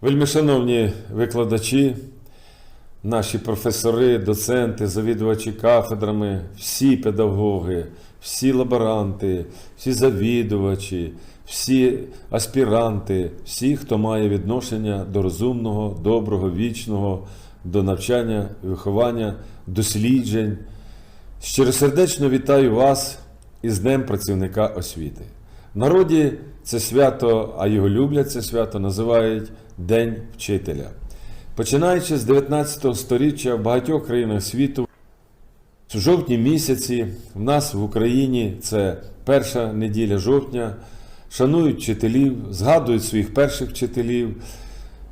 Вельмишановні викладачі, наші професори, доценти, завідувачі кафедрами, всі педагоги, всі лаборанти, всі завідувачі, всі аспіранти, всі, хто має відношення до розумного, доброго, вічного, до навчання, виховання, досліджень. Щиросердечно вітаю вас із Днем працівника освіти. Народі це свято, а його люблять це свято, називають День вчителя. Починаючи з 19 століття в багатьох країнах світу, в жовтні місяці в нас в Україні це перша неділя жовтня, шанують вчителів, згадують своїх перших вчителів,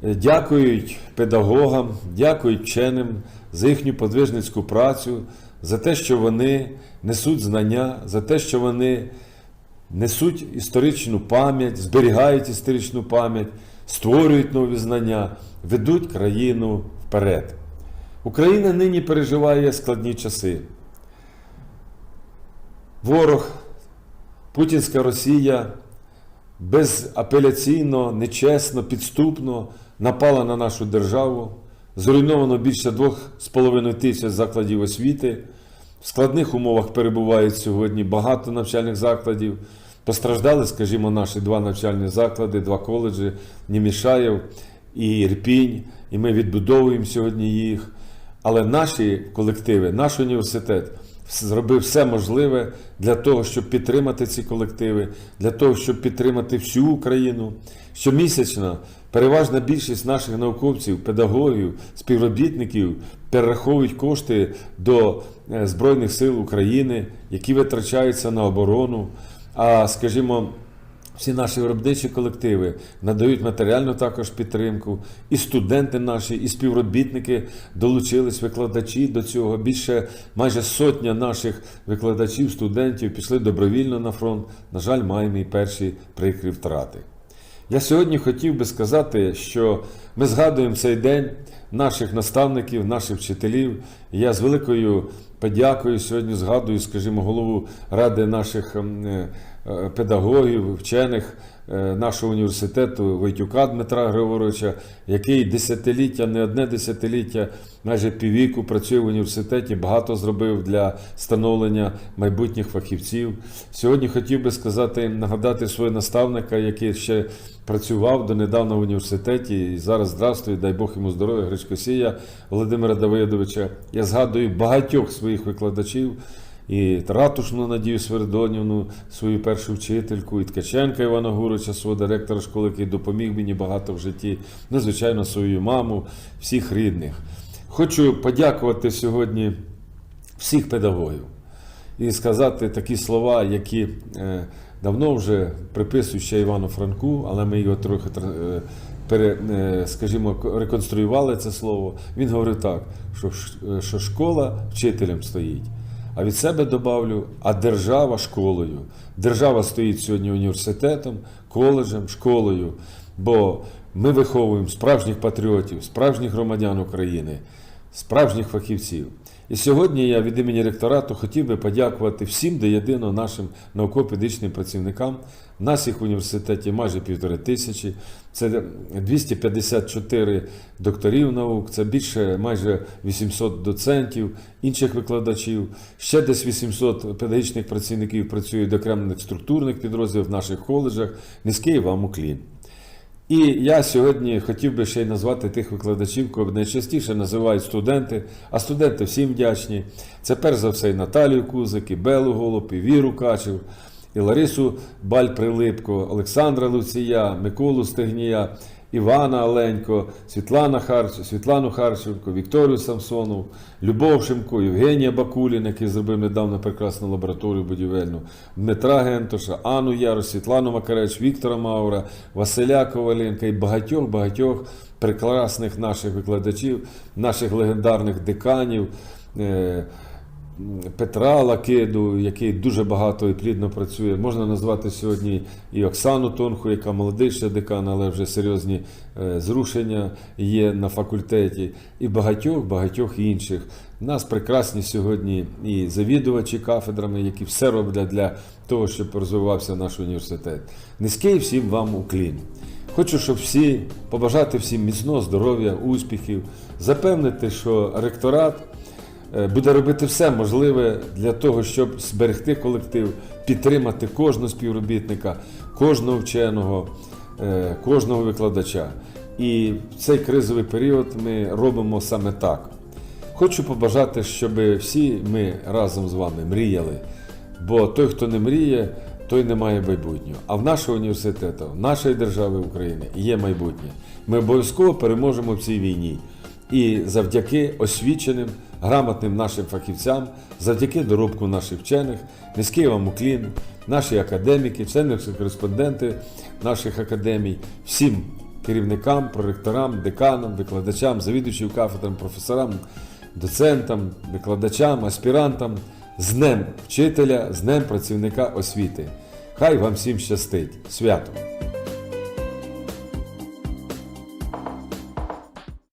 е, дякують педагогам, дякують вченим за їхню подвижницьку працю, за те, що вони несуть знання, за те, що вони несуть історичну пам'ять, зберігають історичну пам'ять, створюють нові знання, ведуть країну вперед. Україна нині переживає складні часи. Ворог, Путінська Росія безапеляційно, нечесно, підступно напала на нашу державу. Зруйновано більше 2,5 тисяч закладів освіти. В складних умовах перебувають сьогодні багато навчальних закладів. Постраждали, скажімо, наші два навчальні заклади, два коледжі Німішаєв і Ірпінь. І ми відбудовуємо сьогодні їх. Але наші колективи, наш університет зробив все можливе для того, щоб підтримати ці колективи, для того, щоб підтримати всю Україну. Щомісячно переважна більшість наших науковців, педагогів, співробітників перераховують кошти до е, Збройних сил України, які витрачаються на оборону. А скажімо, всі наші виробничі колективи надають матеріальну також підтримку. І студенти наші, і співробітники долучились, викладачі до цього. Більше майже сотня наших викладачів, студентів пішли добровільно на фронт. На жаль, маємо і перші прикрі втрати. Я сьогодні хотів би сказати, що ми згадуємо цей день наших наставників, наших вчителів. Я з великою подякою сьогодні згадую, скажімо, голову ради наших ем, е, е, педагогів, вчених е, нашого університету Войтюка Дмитра Григоровича, який десятиліття, не одне десятиліття, майже піввіку працює в університеті, багато зробив для становлення майбутніх фахівців. Сьогодні хотів би сказати, нагадати свого наставника, який ще працював донедавна в університеті і зараз здравствує, дай Бог йому здоров'я, Гречкосія Володимира Давидовича. Я згадую багатьох своїх викладачів, і Ратушну Надію Свердонівну, свою першу вчительку, і Ткаченка Івана Гурича, свого директора школи, який допоміг мені багато в житті, ну, звичайно, свою маму, всіх рідних. Хочу подякувати сьогодні всіх педагогів і сказати такі слова, які е, давно вже приписують ще Івану Франку, але ми його трохи тр- е, пере, е, скажімо, реконструювали це слово. Він говорив так, що, е, що школа вчителем стоїть. А від себе добавлю, а держава школою. Держава стоїть сьогодні університетом, коледжем, школою, бо ми виховуємо справжніх патріотів, справжніх громадян України, справжніх фахівців. І сьогодні я від імені ректорату хотів би подякувати всім до єдиного нашим науково-педагогічним працівникам. Нас їх в університеті майже півтори тисячі. Це 254 докторів наук, це більше майже 800 доцентів, інших викладачів. Ще десь 800 педагогічних працівників працюють в окремих структурних підрозділах в наших коледжах. Низький вам уклін. І я сьогодні хотів би ще й назвати тих викладачів, кого найчастіше називають студенти, а студенти всім вдячні. Це перш за все і Наталію Кузик, і Белу Голуб, і Віру Качев, і Ларису Баль-Прилипко, Олександра Луція, Миколу Стегнія, Івана Оленько, Світлана Харч... Світлану Харченко, Вікторію Самсонову, Любов Шимко, Євгенія Бакулін, який зробив недавно прекрасну лабораторію будівельну, Дмитра Гентоша, Анну Ярош, Світлану Макареч, Віктора Маура, Василя Коваленка і багатьох-багатьох прекрасних наших викладачів, наших легендарних деканів. Петра Лакиду, який дуже багато і плідно працює. Можна назвати сьогодні і Оксану Тонху, яка молодий декан, але вже серйозні е, зрушення є на факультеті, і багатьох-багатьох інших. У нас прекрасні сьогодні і завідувачі кафедрами, які все роблять для того, щоб розвивався наш університет. Низький всім вам уклін. Хочу, щоб всі побажати всім міцного здоров'я, успіхів, запевнити, що ректорат буде робити все можливе для того, щоб зберегти колектив, підтримати кожного співробітника, кожного вченого, е, кожного викладача. І в цей кризовий період ми робимо саме так. Хочу побажати, щоб всі ми разом з вами мріяли, бо той, хто не мріє, той не має майбутнього. А в нашого університету, в нашої держави України є майбутнє. Ми обов'язково переможемо в цій війні. І завдяки освіченим, грамотним нашим фахівцям, завдяки доробку наших вчених, низький вам уклін, наші академіки, члени кореспонденти наших академій, всім керівникам, проректорам, деканам, викладачам, завідувачам кафедрам, професорам, доцентам, викладачам, аспірантам з Днем вчителя, з Днем працівника освіти. Хай вам всім щастить! Свято!